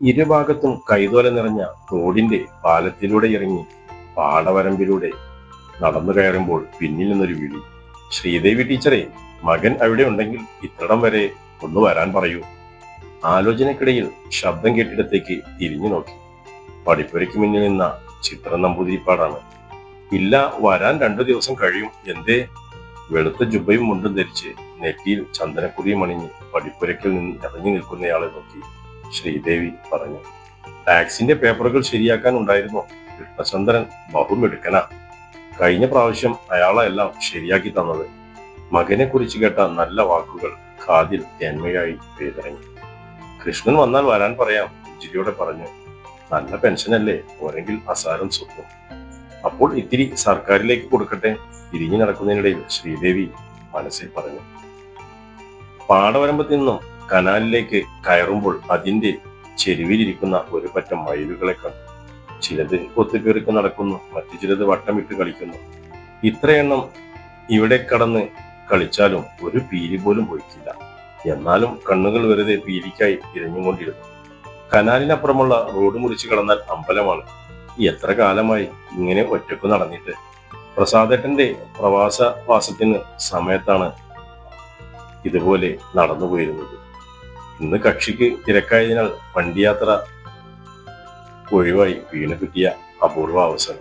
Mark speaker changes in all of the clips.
Speaker 1: ഇരുഭാഗത്തും കൈതോല നിറഞ്ഞ തോടിന്റെ പാലത്തിലൂടെ ഇറങ്ങി പാടവരമ്പിലൂടെ നടന്നു കയറുമ്പോൾ പിന്നിൽ നിന്നൊരു വിളി. ശ്രീദേവി ടീച്ചറെ മകൻ അവിടെ ഉണ്ടെങ്കിൽ ഇത്രടം വരെ ഒന്ന് വരാൻ പറയൂ. ആലോചനക്കിടയിൽ ശബ്ദം കേട്ടിടത്തേക്ക് തിരിഞ്ഞു നോക്കി. പടിപ്പുരയ്ക്ക് മുന്നിൽ നിന്ന ചിത്ര നമ്പൂതിരിപ്പാടാണ്. ഇല്ല വരാൻ രണ്ടു ദിവസം കഴിയും. എന്തേ? വെളുത്ത ജുബയും മുണ്ടും ധരിച്ച് നെറ്റിയിൽ ചന്ദനക്കുറിയും അണിഞ്ഞ് പടിപ്പുരയ്ക്കിൽ നിന്ന് ഇറങ്ങി നിൽക്കുന്നയാളെ നോക്കി. ശ്രീദേവി പറഞ്ഞു. ടാക്സിന്റെ പേപ്പറുകൾ ശരിയാക്കാൻ ഉണ്ടായിരുന്നു കൃഷ്ണചന്ദ്രൻ ബഹുമെടുക്കന കഴിഞ്ഞ പ്രാവശ്യം അയാളെല്ലാം ശരിയാക്കി തന്നത്. മകനെ കുറിച്ച് കേട്ട നല്ല വാക്കുകൾ കാതിൽ തേന്മയായി പെയ്തിറങ്ങി കൃഷ്ണൻ വന്നാൽ വരാൻ പറയാം ജിരിയോടെ പറഞ്ഞു. നല്ല പെൻഷനല്ലേ പോരെങ്കിൽ അസാരം സ്വത്തും. അപ്പോൾ ഇത്തിരി സർക്കാരിലേക്ക് കൊടുക്കട്ടെ തിരിഞ്ഞു നടക്കുന്നതിനിടയിൽ ശ്രീദേവി മനസ്സിൽ പറഞ്ഞു. പാടവരമ്പത്തിൽ നിന്നും കനാലിലേക്ക് കയറുമ്പോൾ അതിന്റെ ചെരുവിലിരിക്കുന്ന ഒരു പറ്റം മയിലുകളെ കണ്ടു. ചിലത് ഒത്തുകേറിക്ക് നടക്കുന്നു മറ്റു ചിലത് വട്ടമിട്ട് കളിക്കുന്നു. ഇത്രയെണ്ണം ഇവിടെ കടന്ന് കളിച്ചാലും ഒരു പീലി പോലും പോയിട്ടില്ല. എന്നാലും കണ്ണുകൾ വെറുതെ പീലിക്കായി ഇരഞ്ഞുകൊണ്ടിരുന്നു കനാലിനപ്പുറമുള്ള റോഡ് മുറിച്ച് കടന്നാൽ അമ്പലമാണ്. എത്ര കാലമായി ഇങ്ങനെ ഒറ്റയ്ക്ക് നടന്നിട്ട്? പ്രസാദേട്ടന്റെ പ്രവാസവാസത്തിന് സമയത്താണ് ഇതുപോലെ നടന്നു പോയിരുന്നത് ഇന്ന് കക്ഷിക്ക് തിരക്കായതിനാൽ വണ്ടിയാത്ര ഒഴിവായി വീണ് കിട്ടിയ അപൂർവ അവസരം.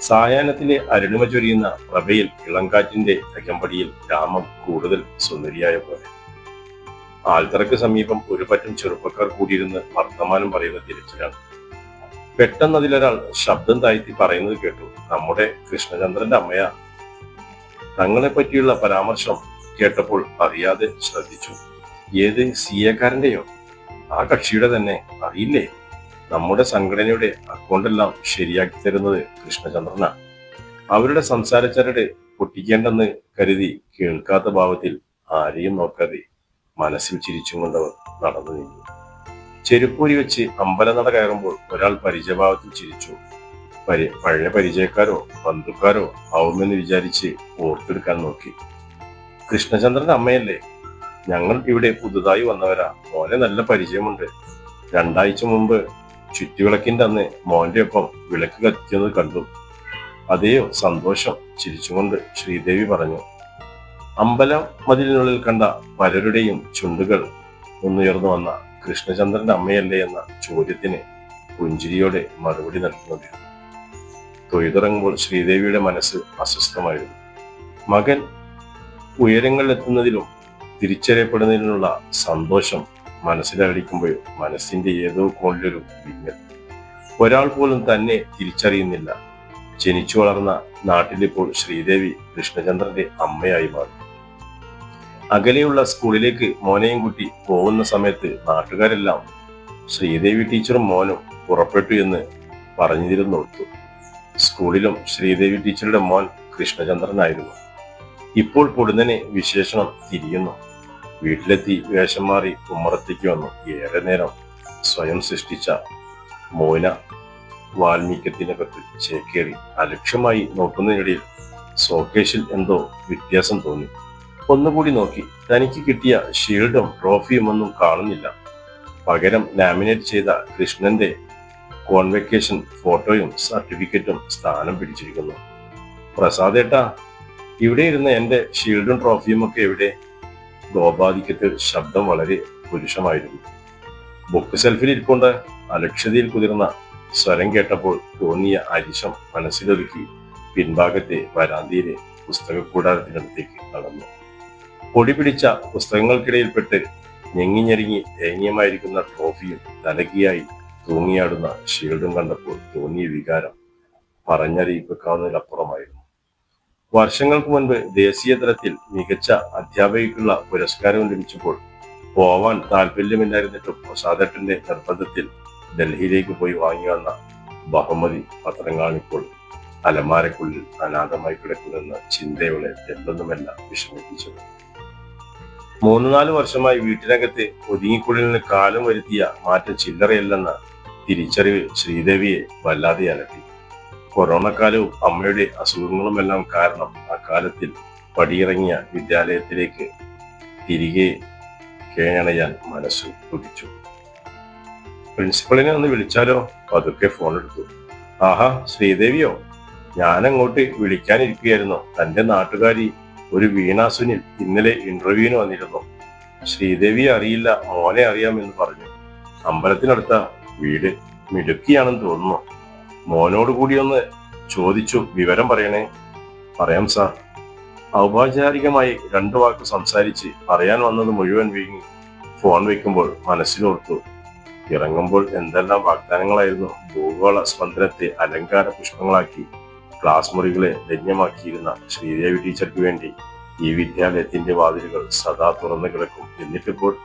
Speaker 1: സായാഹ്നത്തിലെ അരുണിമ ചൊരിയുന്ന പ്രഭയിൽ ഇളങ്കാറ്റിന്റെ തെക്കമ്പടിയിൽ ഗ്രാമം കൂടുതൽ സുന്ദരിയായ പോലെ. ആൽത്തറയ്ക്ക് സമീപം ഒരു പറ്റം ചെറുപ്പക്കാർ കൂടിയിരുന്ന് വർത്തമാനം പറയുന്ന തിരച്ചിലാണ്. പെട്ടെന്ന് അതിലൊരാൾ ശബ്ദം താഴ്ത്തി പറയുന്നത് കേട്ടു. നമ്മുടെ കൃഷ്ണചന്ദ്രന്റെ അമ്മയാ. തങ്ങളെ പറ്റിയുള്ള പരാമർശം കേട്ടപ്പോൾ അറിയാതെ ശ്രദ്ധിച്ചു. ഏത് സി എക്കാരന്റെയോ? ആ കക്ഷിയുടെ തന്നെ. അറിയില്ലേ? നമ്മുടെ സംഘടനയുടെ അക്കൗണ്ടെല്ലാം ശരിയാക്കി തരുന്നത് കൃഷ്ണചന്ദ്രനാണ് അവരുടെ സംസാരച്ചരട് പൊട്ടിക്കേണ്ടെന്ന് കരുതി കേൾക്കാത്ത ഭാവത്തിൽ ആരെയും നോക്കാതെ മനസ്സിൽ ചിരിച്ചും കൊണ്ടവർ നടന്നു നീങ്ങി ചെരുപ്പൂരി വെച്ച് അമ്പലനട കയറുമ്പോൾ ഒരാൾ പരിചയഭാവത്തിൽ ചിരിച്ചു. പരി പഴയ പരിചയക്കാരോ ബന്ധുക്കാരോ ആവുമെന്ന് വിചാരിച്ച് ഓർത്തെടുക്കാൻ നോക്കി. കൃഷ്ണചന്ദ്രന്റെ അമ്മയല്ലേ? ഞങ്ങൾ ഇവിടെ പുതുതായി വന്നവരാ. മോനെ നല്ല പരിചയമുണ്ട്. രണ്ടാഴ്ച മുമ്പ് ചുറ്റുവിളക്കിന്റെ അന്ന് മോന്റെ ഒപ്പം വിളക്ക് കത്തിക്കുന്നത് കണ്ടു. അതെയോ സന്തോഷം ചിരിച്ചുകൊണ്ട് ശ്രീദേവി പറഞ്ഞു അമ്പലം മതിലിനുള്ളിൽ കണ്ട പലരുടെയും ചുണ്ടുകൾ ഒന്നുയർന്നു വന്ന കൃഷ്ണചന്ദ്രന്റെ അമ്മയല്ലേ എന്ന ചോദ്യത്തിന് പുഞ്ചിരിയോടെ മറുപടി നൽകുന്നത്. തൊഴുതിറങ്ങുമ്പോൾ ശ്രീദേവിയുടെ മനസ്സ് അസ്വസ്ഥമായിരുന്നു. മകൻ ഉയരങ്ങളിലെത്തുന്നതിലും തിരിച്ചറിയപ്പെടുന്നതിനുള്ള സന്തോഷം മനസ്സിലടിക്കുമ്പോൾ മനസ്സിന്റെ ഏതോ കോണിലൊരു വിങ്ങൽ ഒരാൾ പോലും തന്നെ തിരിച്ചറിയുന്നില്ല. ജനിച്ചു വളർന്ന നാട്ടിലിപ്പോൾ ശ്രീദേവി കൃഷ്ണചന്ദ്രന്റെ അമ്മയായി മാറി. അകലെയുള്ള സ്കൂളിലേക്ക് മോനെയും കുട്ടി പോകുന്ന സമയത്ത് നാട്ടുകാരെല്ലാം ശ്രീദേവി ടീച്ചറും മോനും പുറപ്പെട്ടു എന്ന് പറഞ്ഞിരുന്നോർത്തു. സ്കൂളിലും ശ്രീദേവി ടീച്ചറുടെ മോൻ കൃഷ്ണചന്ദ്രനായിരുന്നു. ഇപ്പോൾ പൊടുന്നനെ വിശേഷണം തിരിയുന്നു. വീട്ടിലെത്തി വേഷം മാറി ഉമ്മറത്തേക്ക് വന്നു. ഏറെ നേരം സ്വയം സൃഷ്ടിച്ച മോന വാൽമീകത്തിനകത്ത് ചേക്കേറി അലക്ഷ്യമായി നോക്കുന്നതിനിടയിൽ സോക്കേഷിൽ എന്തോ വ്യത്യാസം തോന്നി. ഒന്നുകൂടി നോക്കി തനിക്ക് കിട്ടിയ ഷീൽഡും ട്രോഫിയും ഒന്നും കാണുന്നില്ല. പകരം ലാമിനേറ്റ് ചെയ്ത കൃഷ്ണന്റെ കോൺവെക്കേഷൻ ഫോട്ടോയും സർട്ടിഫിക്കറ്റും സ്ഥാനം പിടിച്ചിരിക്കുന്നു. പ്രസാദേട്ടാ ഇവിടെ ഇരുന്ന എന്റെ ഷീൽഡും ട്രോഫിയും ഒക്കെ എവിടെ? ഗോപാധിക്യത്തിൽ ശബ്ദം വളരെ പുരുഷമായിരുന്നു. ബുക്ക് സെൽഫിൽ ഇരിക്കൊണ്ട് അലക്ഷ്യതയിൽ കുതിർന്ന സ്വരം കേട്ടപ്പോൾ തോന്നിയ അരിശം മനസ്സിലൊതുക്കി പിൻഭാഗത്തെ വരാന്തിയിലെ പുസ്തകക്കൂടാരത്തിനടുത്തേക്ക് നടന്നു. പൊടി പിടിച്ച പുസ്തകങ്ങൾക്കിടയിൽപ്പെട്ട് ഞെങ്ങിഞ്ഞെരുങ്ങി ദയനീയമായിരിക്കുന്ന ട്രോഫിയും തലകിയായി തൂങ്ങിയാടുന്ന ഷീൽഡും കണ്ടപ്പോൾ തോന്നിയ വികാരം പറഞ്ഞറിയിക്കാവുന്നതിലപ്പുറമായിരുന്നു വർഷങ്ങൾക്ക് മുൻപ് ദേശീയ തലത്തിൽ മികച്ച അധ്യാപകയ്ക്കുള്ള പുരസ്കാരം ലഭിച്ചപ്പോൾ പോവാൻ താല്പര്യമില്ലായിരുന്നിട്ടും പ്രസാദട്ടിന്റെ നിർബന്ധത്തിൽ ഡൽഹിയിലേക്ക് പോയി വാങ്ങി വന്ന ബഹുമതി പത്രങ്ങളാണിപ്പോൾ അലമാരക്കുള്ളിൽ അനാഥമായി കിടക്കുന്നെന്ന ചിന്തയോടെ എന്തൊന്നുമല്ല വിഷമിപ്പിച്ചത്. മൂന്ന് നാല് വർഷമായി വീട്ടിനകത്ത് ഒതുങ്ങിക്കുള്ളിൽ കാലം വരുത്തിയ മാറ്റ ചില്ലറയല്ലെന്ന തിരിച്ചറിവ് ശ്രീദേവിയെ വല്ലാതെ അലട്ടി. കൊറോണ കാലവും അമ്മയുടെ അസുഖങ്ങളും എല്ലാം കാരണം ആ കാലത്തിൽ പടിയിറങ്ങിയ വിദ്യാലയത്തിലേക്ക് തിരികെ കേണയാൻ മനസ്സ് തുടിച്ചു പ്രിൻസിപ്പളിനെ ഒന്ന് വിളിച്ചാലോ? പതുക്കെ ഫോൺ എടുത്തു. ആഹാ ശ്രീദേവിയോ? ഞാൻ അങ്ങോട്ട് വിളിക്കാനിരിക്കുകയായിരുന്നു. തന്റെ നാട്ടുകാരി ഒരു വീണ സുനിൽ ഇന്നലെ ഇന്റർവ്യൂവിന് വന്നിരുന്നു. ശ്രീദേവി അറിയില്ല മോനെ അറിയാമെന്ന് പറഞ്ഞു. അമ്പലത്തിനടുത്ത വീട് മിടുക്കിയാണെന്ന് തോന്നുന്നു. മോനോട് കൂടി ഒന്ന് ചോദിച്ചു വിവരം പറയണേ. പറയാം സാർ. ഔപചാരികമായി രണ്ടു വാക്ക് സംസാരിച്ച് പറയാൻ വന്നത് മുഴുവൻ വീങ്ങി ഫോൺ വെക്കുമ്പോൾ മനസ്സിനോർത്തു ഇറങ്ങുമ്പോൾ എന്തെല്ലാം വാഗ്ദാനങ്ങളായിരുന്നു. ഭൂഗോള സ്പന്ദനത്തെ അലങ്കാര പുഷ്പങ്ങളാക്കി ക്ലാസ് മുറികളെ ധന്യമാക്കിയിരുന്ന ശ്രീദേവി ടീച്ചർക്ക് വേണ്ടി ഈ വിദ്യാലയത്തിന്റെ വാതിലുകൾ സദാ തുറന്നു കിടക്കും. എന്നിട്ടിപ്പോൾ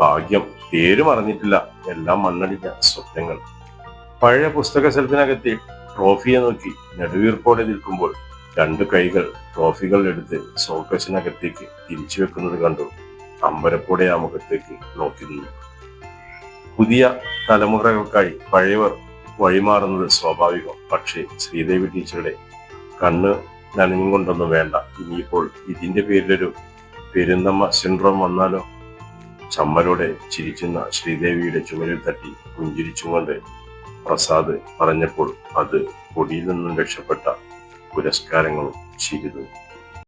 Speaker 1: ഭാഗ്യം പേര് അറിഞ്ഞിട്ടില്ല. എല്ലാം മണ്ണടിഞ്ഞ സ്വപ്നങ്ങൾ. പഴയ പുസ്തക സെൽഫിനകത്തെ ട്രോഫിയെ നോക്കി നെടുവീർപ്പോടെ നിൽക്കുമ്പോൾ രണ്ടു കൈകൾ ട്രോഫികൾ എടുത്ത് സോക്കസിനകത്തേക്ക് തിരിച്ചു വെക്കുന്നത് കണ്ടു. അമ്പരപ്പോടെ ആ മുഖത്തേക്ക് നോക്കി നിന്നു. പുതിയ തലമുറകൾക്കായി പഴയവർ വഴിമാറുന്നത് സ്വാഭാവികം. പക്ഷേ ശ്രീദേവി ടീച്ചറുടെ കണ്ണ് നനഞ്ഞും കൊണ്ടൊന്നും വേണ്ട. ഇനിയിപ്പോൾ ഇതിന്റെ പേരിലൊരു പെരുന്തമ്മ സിൻഡ്രോം വന്നാലോ? ചമ്മലോടെ ചിരിക്കുന്ന ശ്രീദേവിയുടെ ചുമലിൽ തട്ടി പുഞ്ചിരിച്ചും കൊണ്ട് പ്രസാദ് പറഞ്ഞപ്പോൾ അത് പൊടിയിൽ നിന്നും രക്ഷപ്പെട്ട പുരസ്കാരങ്ങളും ചിരിതു